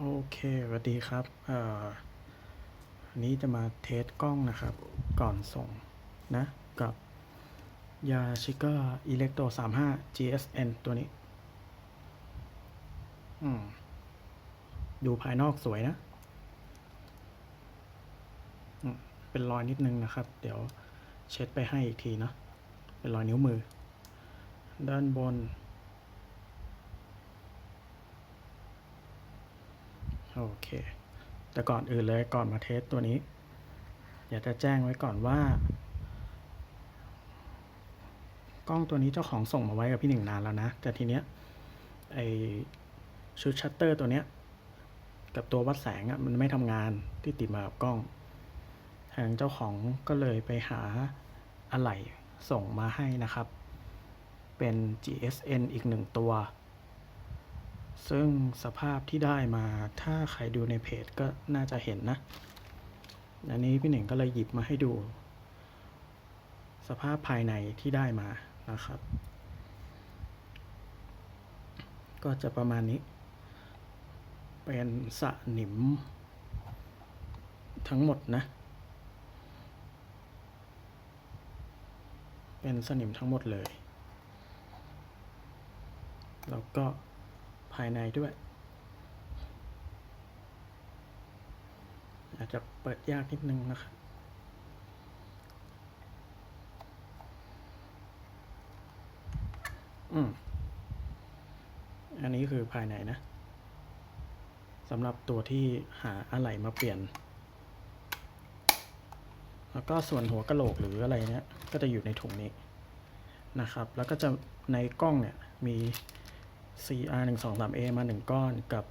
โอเคสวัสดีครับเอ่ออันนี้จะมาเทสกล้องนะครับ ก่อนส่งนะ กับยาชิก้าอิเล็กโต35 GSN ตัวนี้ อืม ดูภายนอกสวยนะเป็นรอยนิดนึงนะครับ เดี๋ยวเช็ดไปให้อีกทีเนาะเป็นรอยนิ้วมือ ด้านบน โอเค แต่ก่อนอื่นเลยก่อนมาเทสตัวนี้ อยากจะแจ้งไว้ก่อนว่า กล้องตัวนี้เจ้าของส่งมาไว้กับพี่หนึ่งนานแล้วนะ แต่ทีเนี้ยไอชุดชัตเตอร์ตัวเนี้ยกับตัววัดแสงอะ่ะมันไม่ทำงานที่ติดมากับกล้อง ทางเจ้าของก็เลยไปหาอะไหล่ส่งมาให้นะครับ เป็น GSN อีกหนึ่งตัว ซึ่งสภาพที่ได้มาถ้าใครดูในเพจก็น่าจะเห็นนะ อันนี้พี่หนึ่งก็เลยหยิบมาให้ดู สภาพภายในที่ได้มานะครับ ก็จะประมาณนี้ เป็นสะหนิม ทั้งหมดนะ เป็นสนิมทั้งหมดเลย แล้วก็ ภายในด้วย อาจจะเปิดยากนิดนึงนะครับอืมอันนี้คือภายในนะสำหรับตัวที่หาอะไหล่มาเปลี่ยน แล้วก็ส่วนหัวกะโหลกหรืออะไรเนี้ยก็จะอยู่ในถุงนี้นะครับ แล้วก็จะในกล้องเนี่ยมี CR 1 2 3 A มา 1 ก้อนกับ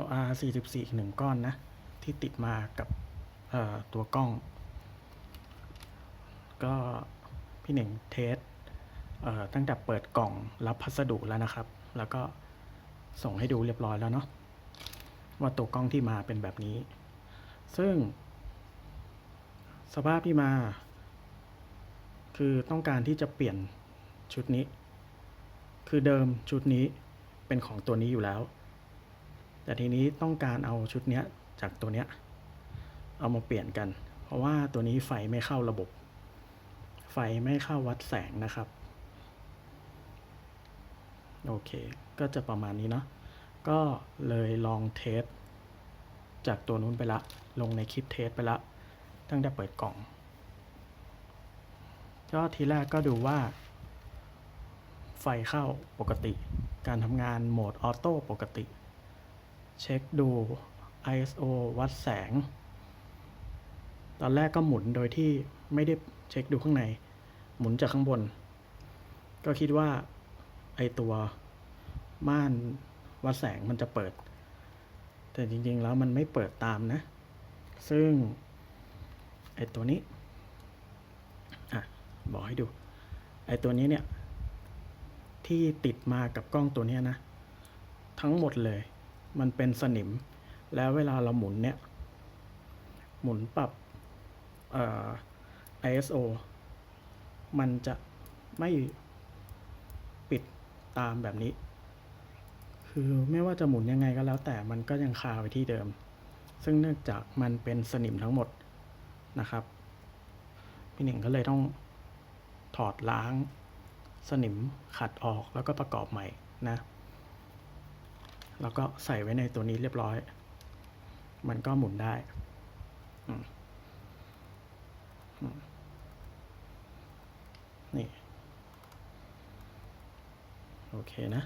LR 44อีกหนึ่งก้อนนะ ที่ติดมากับตัวกล้อง ก็พี่หนึ่งเทสเตั้งแต่เปิดกล่องรับพัสดุแล้วนะครับ แล้วก็ส่งให้ดูเรียบร้อยแล้วเนาะว่าตัวกล้องที่มาเป็นแบบนี้ ซึ่ง สภาพที่มา คือต้องการที่จะเปลี่ยนชุดนี้ คือเดิมชุดนี้เป็นของตัวนี้อยู่แล้ว แต่ทีนี้ต้องการเอาชุดเนี้ยจากตัวเนี้ยเอามาเปลี่ยนกัน เพราะว่าตัวนี้ไฟไม่เข้าระบบ ไฟไม่เข้าวัดแสงนะครับ โอเค ก็จะประมาณนี้เนาะ ก็เลยลองเทสจากตัวนู้นไปละ ลงในคลิปเทสไปละ ตั้งแต่เปิดกล่อง ก็ทีแรกก็ดูว่า ไฟเข้าปกติ การทำงานโหมดออโต้ปกติ เช็คดู ISO วัดแสง ตอนแรกก็หมุนโดยที่ไม่ได้เช็คดูข้างใน หมุนจากข้างบน ก็คิดว่า ไอตัวม่านวัดแสงมันจะเปิด แต่จริงๆแล้วมันไม่เปิดตามนะ ซึ่ง ไอตัวนี้ อะ บอกให้ดู ไอตัวนี้เนี่ย ที่ติดมากับกล้องตัวนี้นะ ทั้งหมดเลย มันเป็นสนิม แล้วเวลาเราหมุนเนี่ย หมุนปรับเอ่อ ISO มันจะไม่ปิดตามแบบนี้ คือไม่ว่าจะหมุนยังไงก็แล้ว แต่มันก็ยังคาไว้ที่เดิม ซึ่งเนื่องจากมันเป็นสนิมทั้งหมดนะครับ พี่หนึ่งก็เลยต้องถอดล้าง สนิมขัดออกแล้วก็ประกอบใหม่นะ แล้วก็ใส่ไว้ในตัวนี้เรียบร้อย มันก็หมุนได้ นี่ โอเคนะ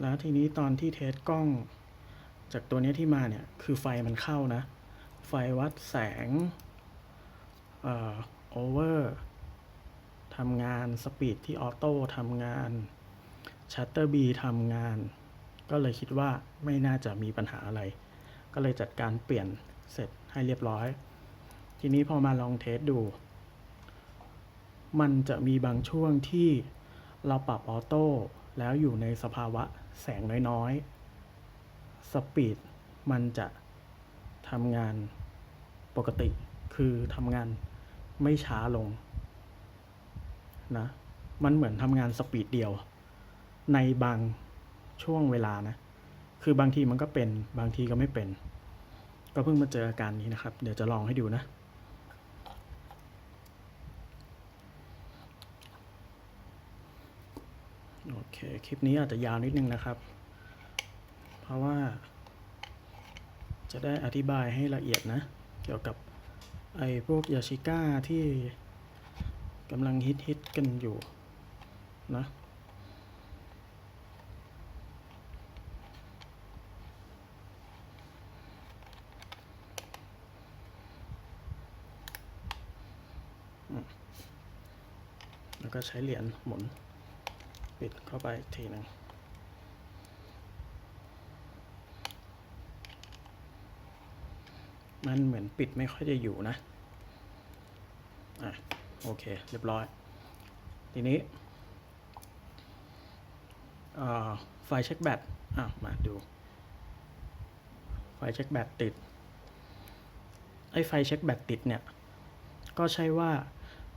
แล้วทีนี้ตอนที่เทสกล้องจากตัวนี้ที่มาเนี่ย คือไฟมันเข้านะ ไฟวัดแสง เอ่อ โอเวอร์ทำงานสปีดที่ออโต้ทำงานชัตเตอร์บีทำงาน ก็เลยคิดว่าไม่น่าจะมีปัญหาอะไร ก็เลยจัดการเปลี่ยนเสร็จให้เรียบร้อย ทีนี้พอมาลองเทสดู มันจะมีบางช่วงที่เราปรับออโต้แล้วอยู่ในสภาวะแสงน้อยๆ สปีดมันจะทำงานปกติ คือทำงาน ไม่ช้าลงนะมันเหมือนทำงานสปีดเดียว ในบางช่วงเวลานะ คือบางทีมันก็เป็นบางทีก็ไม่เป็น ก็เพิ่งมาเจออาการนี้นะครับ เดี๋ยวจะลองให้ดูนะโอเค คลิปนี้อาจจะยาวนิดนึงนะครับ เพราะว่าจะได้อธิบายให้ละเอียดนะ เกี่ยวกับ ไอ้พวกยาชิก้าที่กำลังฮิตฮิตกันอยู่นะแล้วก็ใช้เหรียญหมุน ปิดเข้าไปทีหนึ่ง มันเหมือนปิดไม่ค่อยจะอยู่นะ อะ โอเค เรียบร้อย ทีนี้ไฟเช็คแบตอะ มาดู ไฟเช็คแบตติด ไอ้ไฟเช็คแบตติดเนี่ย ก็ใช่ว่า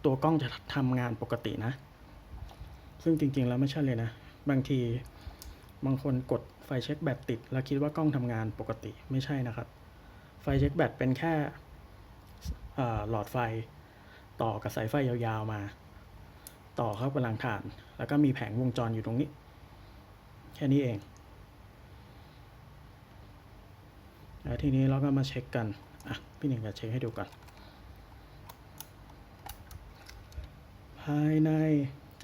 ตัวกล้องจะทำงานปกตินะ ซึ่งจริงๆแล้วไม่ใช่เลยนะ บางทีบางคนกดไฟเช็คแบตติด แล้วคิดว่ากล้องทำงานปกติไม่ใช่นะครับ ไฟเช็คแบตเป็นแค่หลอดไฟต่อกับสายไฟยาวๆมา ต่อเข้ากับรางถ่าน แล้วก็มีแผงวงจรอยู่ตรงนี้ แค่นี้เอง แล้วทีนี้เราก็มาเช็คกัน อะ พี่หนึ่งจะเช็คให้ดูก่อน ภายใน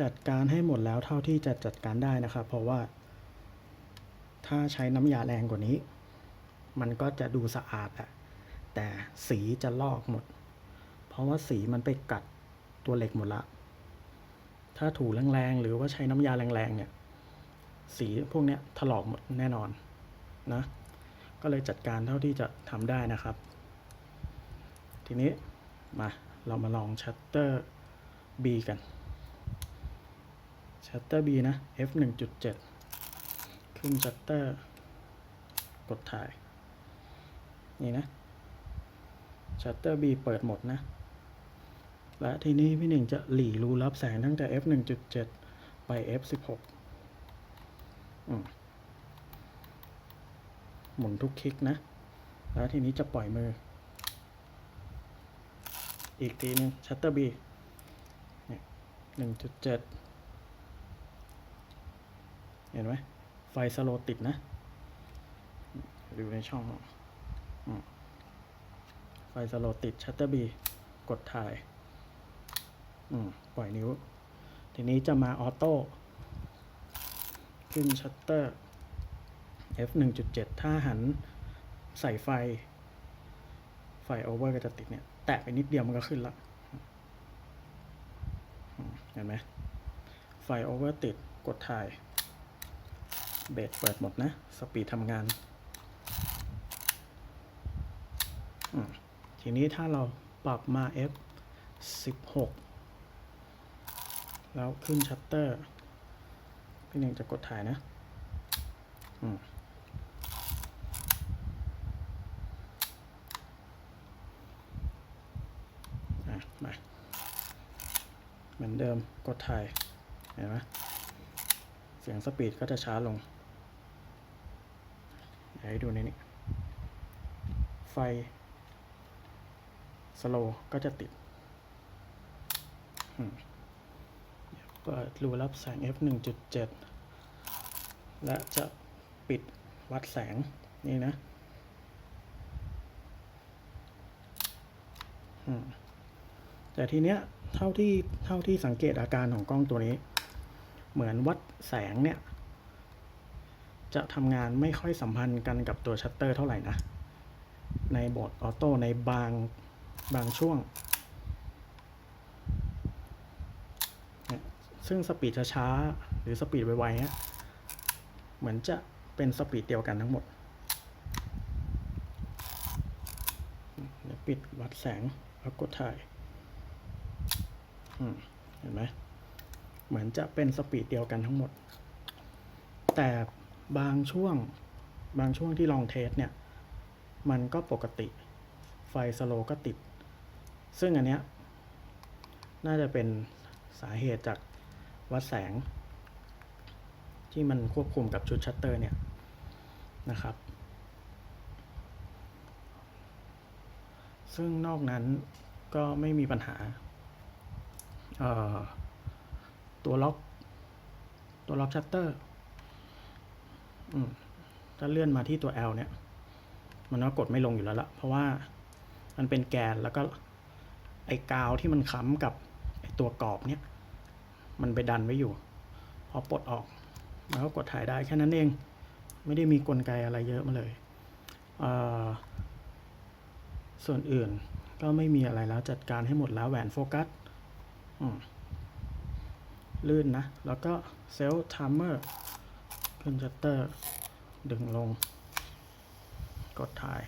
จัดการให้หมดแล้วเท่าที่จะจัดการได้นะครับ เพราะว่า ถ้าใช้น้ำยาแรงกว่านี้ มันก็จะดูสะอาดอะแต่สีจะลอกหมด เพราะว่าสีมันไปกัดตัวเหล็กหมดละ ถ้าถูแรงๆหรือว่าใช้น้ำยาแรงๆเนี่ย สีพวกเนี้ยถลอกหมดแน่นอนนะ ก็เลยจัดการเท่าที่จะทำได้นะครับ ทีนี้มาเรามาลองชัตเตอร์ B กันชัตเตอร์ B นะ f 1.7 ขึ้นชัตเตอร์ กดถ่าย นี่นะชัตเตอร์ B เปิดหมดนะ และทีนี้พี่หนึ่งจะหลีรูรับแสงตั้งแต่ f 1.7 ไป f 16หมุนทุกคลิกนะ แล้วทีนี้จะปล่อยมือ อีกทีนึงชัตเตอร์ B หนึ่งจุดเจ็ดเห็นไหมไฟสโลติดนะ ดูในช่อง ไฟสโลติดชัตเตอร์บีกดถ่ายปล่อยนิ้ว ทีนี้จะมาออโต้ขึ้นชัตเตอร์ f 1.7 ถ้าหันใส่ไฟ ไฟโอเวอร์ก็จะติดเนี่ย แตะไปนิดเดียวมันก็ขึ้นละเห็นไหมไฟโอเวอร์ติดกดถ่าย เบรกเปิดหมดนะ สปีดทำงานอืม ทีนี้ถ้าเราปรับมา F 16 แล้วขึ้นชัตเตอร์พี่หนึ่งจะกดถ่ายนะอืมอะมาเหมือนเดิมกดถ่าย เห็นไหมเสียงสปีดก็จะช้าลงให้ดูในนี้ไฟ สโลก็จะติดเปิดรูรับแสง f 1.7 และจะปิดวัดแสงนี่นะแต่ทีเนี้ยเท่าที่เท่าที่สังเกตอาการของกล้องตัวนี้ เหมือนวัดแสงเนี่ย จะทำงานไม่ค่อยสัมพันธ์กันกับตัวชัตเตอร์เท่าไหร่นะ ในโหมดออโต้ในบาง บางช่วง ซึ่งสปีดช้าๆหรือสปีดไวๆเนี่ยเหมือนจะเป็นสปีดเดียวกันทั้งหมดเดี๋ยวปิดวัดแสงแล้วกดถ่ายเห็นไหมเหมือนจะเป็นสปีดเดียวกันทั้งหมด แต่บางช่วงบางช่วงที่ลองเทสเนี่ย มันก็ปกติ ไฟสโลก็ติด ซึ่งอันเนี้ยน่าจะเป็นสาเหตุจากวัดแสง ที่มันควบคุมกับชุดชัตเตอร์เนี่ยนะครับ ซึ่งนอกนั้นก็ไม่มีปัญหา ตัวล็อก ตัวล็อกชัตเตอร์ถ้าเลื่อนมาที่ตัว L เนี่ย มันก็กดไม่ลงอยู่แล้วละเพราะว่า มันเป็นแกนแล้วก็ไอ้กาวที่มันค้ำกับไอ้ตัวกรอบเนี่ยมันไปดันไว้อยู่ พอปลดออกมันก็กดถ่ายได้แค่นั้นเอง ไม่ได้มีกลไกอะไรเยอะมาเลยเส่วนอื่นก็ไม่มีอะไรแล้วจัดการให้หมดแล้วแหวนโฟกัสลื่นนะ แล้วก็เซลล์ทัมเมอร์ขึ้นชัตเตอร์ ดึงลง กดถ่าย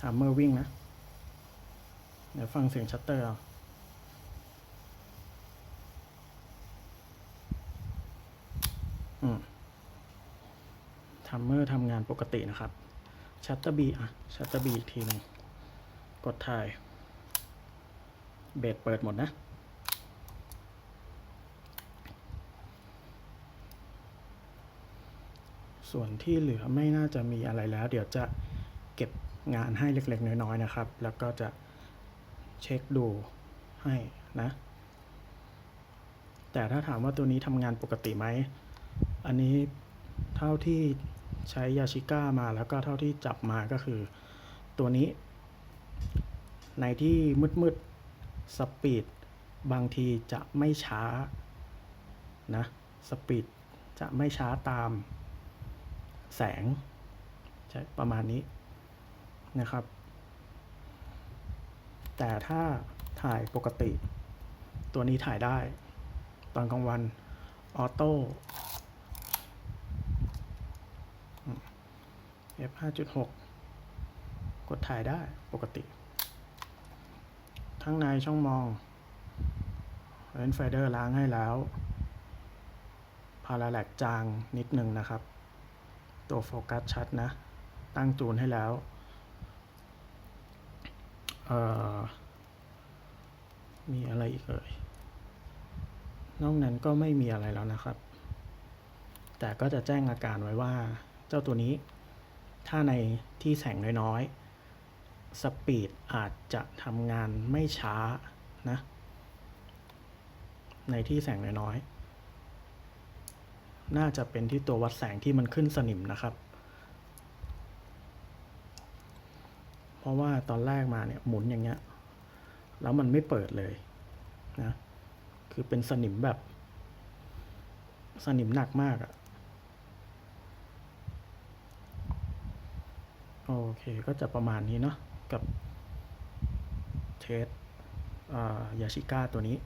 ทัมเมอร์วิ่งนะ เดี๋ยวฟังเสียงชัตเตอร์เอาทัมเมอร์ทำงานปกตินะครับ ชัตเตอร์บีอะ ชัตเตอร์บีอีกทีหนึ่งกดถ่าย เบสเปิดหมดนะส่วนที่เหลือไม่น่าจะมีอะไรแล้ว เดี๋ยวจะ งานให้เล็กๆ น้อยๆนะครับ แล้วก็จะเช็คดูให้นะ แต่ถ้าถามว่าตัวนี้ทำงานปกติไหม อันนี้เท่าที่ใช้ยาชิก้ามาแล้วก็เท่าที่จับมาก็คือ ตัวนี้ ในที่มืดๆสปีดบางทีจะไม่ช้านะสปีดจะไม่ช้าตามแสง ใช่ ประมาณนี้ นะครับ แต่ถ้าถ่ายปกติ ตัวนี้ถ่ายได้ ตอนกลางวันออโต้ f 5.6กดถ่ายได้ปกติทั้งในช่องมองเลนไฟเดอร์ล้างให้แล้วพาราแลกจางนิดนึงนะครับ ตัวโฟกัสชัดนะ ตั้งจูนให้แล้ว มีอะไรอีกเอ่ย นอกนั้นก็ไม่มีอะไรแล้วนะครับ แต่ก็จะแจ้งอาการไว้ว่าเจ้าตัวนี้ ถ้าในที่แสงน้อยๆ สปีดอาจจะทำงานไม่ช้านะ ในที่แสงน้อยๆ น่าจะเป็นที่ตัววัดแสงที่มันขึ้นสนิมนะครับ เพ ราะว่าตอนแรกมาเนี่ยหมุนอย่างเงี้ย แล้วมันไม่เปิดเลยนะ คือเป็นสนิมแบบ สนิมหนักมากอะโอเค ก็จะประมาณนี้เนาะกับเทสยาชิก้าตัวนี้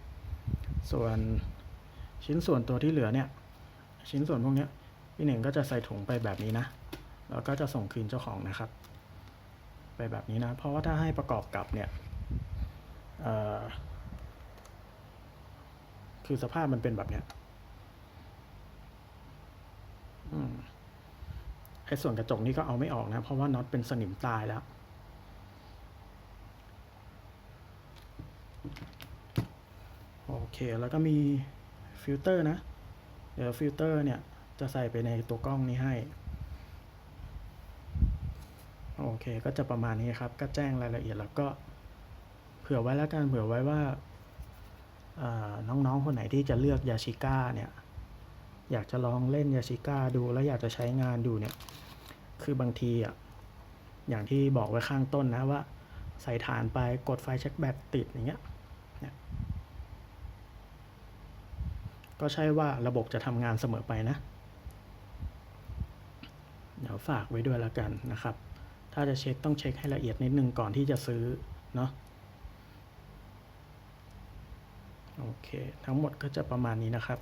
ส่วนชิ้นส่วนตัวที่เหลือเนี่ย ชิ้นส่วนพวกเนี้ยพี่หนึ่งก็จะใส่ถุงไปแบบนี้นะ แล้วก็จะส่งคืนเจ้าของนะครับ ไปแบบนี้นะ เพราะว่าถ้าให้ประกอบกับเนี่ยคือสภาพมันเป็นแบบเนี้ยไอ้ส่วนกระจกนี้ก็เอาไม่ออกนะ เพราะว่าน็อตเป็นสนิมตายแล้ว โอเค แล้วก็มีฟิลเตอร์นะ เดี๋ยวฟิลเตอร์เนี่ยจะใส่ไปในตัวกล้องนี้ให้ โอเค ก็จะประมาณนี้ครับ ก็แจ้งรายละเอียดแล้วก็ เผื่อไว้แล้วกันเผื่อไว้ว่าน้องๆ คนไหนที่จะเลือกยาชิก้าเนี่ยอยากจะลองเล่นยาชิก้าดูแล้วอยากจะใช้งานดูเนี่ย คือบางทีอะอย่างที่บอกไว้ข้างต้นนะว่า ใส่ฐานไปกดไฟเช็คแบตติดอย่างเงี้ยเนี่ยก็ใช่ว่าระบบจะทำงานเสมอไปนะ เดี๋ยวฝากไว้ด้วยแล้วกันนะครับ ถ้าจะเช็คต้องเช็คให้ละเอียดนิดนึงก่อนที่จะซื้อเนาะโอเค ทั้งหมดก็จะประมาณนี้นะครับ